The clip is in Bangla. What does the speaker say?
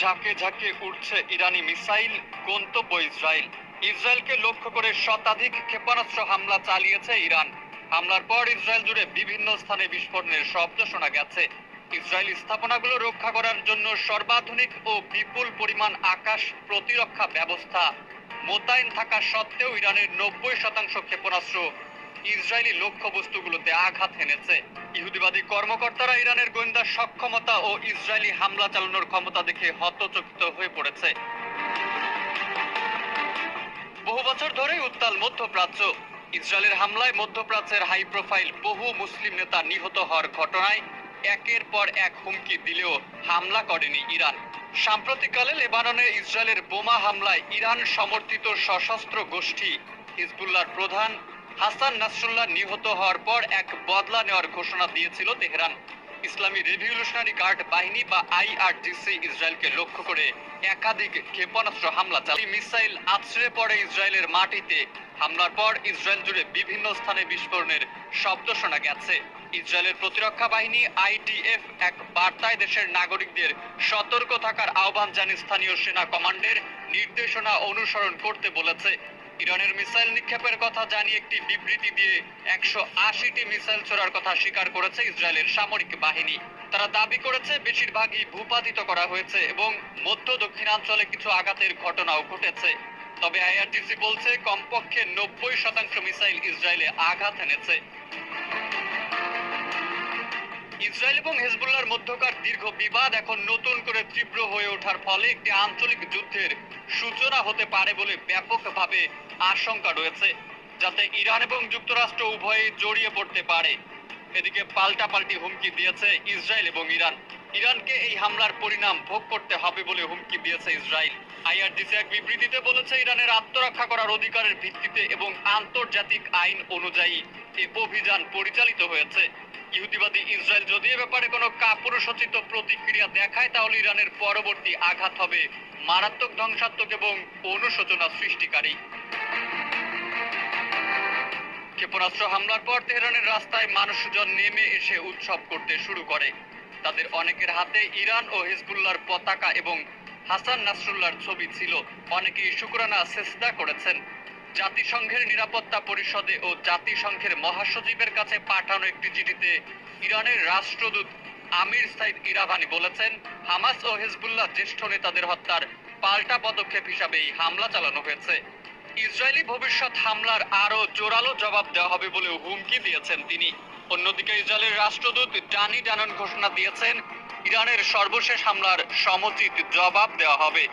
ঝাঁকে ঝাঁকে উঠছে ইরানি মিসাইল গন্তব্য ইসরায়েল। ইসরায়েলকে লক্ষ্য করে শতাধিক ক্ষেপণাস্ত্র হামলা চালিয়েছে ইরান। হামলার পর ইসরায়েল জুড়ে বিভিন্ন স্থানে বিস্ফোরণের শব্দ শোনা গেছে। ইসরায়েল স্থাপনাগুলো রক্ষা করার জন্য সর্বাধুনিক ও বিপুল পরিমাণ আকাশ প্রতিরক্ষা ব্যবস্থা। মোতায়েন থাকা সত্ত্বেও ইরানের নব্বই শতাংশ ক্ষেপণাস্ত্র ইসরায়েলি লক্ষ্যবস্তুগুলোতে আঘাত হেনেছে। ইহুদিবাদী কর্মকর্তারা ইরানের গোয়েন্দা সক্ষমতা ও ইসরায়েলি হামলা চালানোর ক্ষমতা দেখে হতচকিত হয়ে পড়েছে। বহু বছর ধরেই উত্তাল মধ্যপ্রাচ্য। ইসরায়েলের হামলায় মধ্যপ্রাচ্যের হাই প্রোফাইল বহু মুসলিম নেতা নিহত হওয়ার ঘটনায় একের পর এক হুমকি দিলেও হামলা করেনি ইরান। সাম্প্রতিককালে লেবাননে ইসরায়েলের বোমা হামলায় ইরান সমর্থিত সশস্ত্র গোষ্ঠী হিজবুল্লাহর প্রধান হাসান নাসরুল্লাহ নিহত হওয়ার পর এক বদলা নেওয়ার ঘোষণা দিয়েছিল তেহরান। ইসলামী রেভলিউশনারি গার্ড বাহিনী বা আইআরজিসি ইসরায়েলকে লক্ষ্য করে একাধিক ক্ষেপণাস্ত্র হামলা চালায়। মিসাইল আছড়ে পড়ে ইসরায়েলের মাটিতে। হামলার পর ইসরায়েল জুড়ে বিভিন্ন স্থানে বিস্ফোরণের শব্দ শোনা গেছে। ইসরায়েলের প্রতিরক্ষা বাহিনী আইডিএফ এক বার্তায় দেশের নাগরিকদের সতর্ক থাকার আহ্বান জানিয়ে স্থানীয় সেনা কমান্ডের নির্দেশনা অনুসরণ করতে বলেছে। ইরানের মিসাইল নিক্ষেপের কথা জানিয়ে একটি বিবৃতি দিয়ে একশো আশিটি মিসাইল ছোড়ার কথা স্বীকার করেছে ইসরায়েলের সামরিক বাহিনী। তারা দাবি করেছে বেশিরভাগই ভূপাতিত করা হয়েছে এবং মধ্য দক্ষিণাঞ্চলে কিছু আঘাতের ঘটনাও ঘটেছে। তবে আইআরটিসি বলছে, কমপক্ষে নব্বই শতাংশ মিসাইল ইসরায়েলে আঘাত এনেছে। ইসরায়েল এবং হেজবুল্লাহর মধ্যকার দীর্ঘ বিবাদ এখন নতুন করে তীব্র হয়ে ওঠার ফলে একটি আঞ্চলিক যুদ্ধের সূচনা হতে পারে বলে ব্যাপকভাবে আশঙ্কা রয়েছে যাতে ইরান এবং যুক্তরাষ্ট্র উভয়ে জড়িয়ে পড়তে পারে। এদিকে পাল্টাপাল্টি হুমকি দিয়েছে ইসরায়েল এবং ইরান। ইরানকে এই হামলার পরিণাম ভোগ করতে হবে বলে হুমকি দিয়েছে ইসরায়েল। আইআরডিসি এক বিবৃতিতে বলেছে, ইরানের আত্মরক্ষা করার অধিকারের ভিত্তিতে এবং আন্তর্জাতিক আইন অনুযায়ী এই অভিযান পরিচালিত হয়েছে। ইহুদিবাদী ইসরায়েল যদি এ ব্যাপারে কোনো কাপুরুষোচিত প্রতিক্রিয়া দেখায়, তাহলে ইরানের পরবর্তী আঘাত হবে মারাত্মক ধ্বংসাত্মক এবং অনুশোচনা সৃষ্টিকারী। ক্ষেপণাস্ত্র হামলার পর তেহরানের রাস্তায় মানুষজন নেমে এসে উৎসব করতে শুরু করে। তাদের অনেকের হাতে ইরান ও হিজবুল্লাহর পতাকা এবং হাসান নাসরুল্লাহর ছবি ছিল। অনেকেই শুক্রানা সেজদা করেছেন। জাতিসংঘের নিরাপত্তা পরিষদে ও জাতিসংঘের মহাসচিবের কাছে পাঠানো একটি চিঠিতে ইরানের রাষ্ট্রদূত আমির সাইদ ইরাভানি বলেছেন, হামাস ও হিজবুল্লাহ জ্যেষ্ঠ নেতাদের হত্যার পাল্টা পদক্ষেপ হিসাবে এই হামলা চালানো হয়েছে। ইসরায়েলি ভবিষ্যৎ হামলার আরও জোরালো জবাব দেওয়া হবে বলে হুমকি দিয়েছেন তিনি। অন্যদিকে ইসরায়েলের রাষ্ট্রদূত ডানি ডানন ঘোষণা দিয়েছেন, ইরানের সর্বশেষ হামলার সমুচিত জবাব দেওয়া হবে।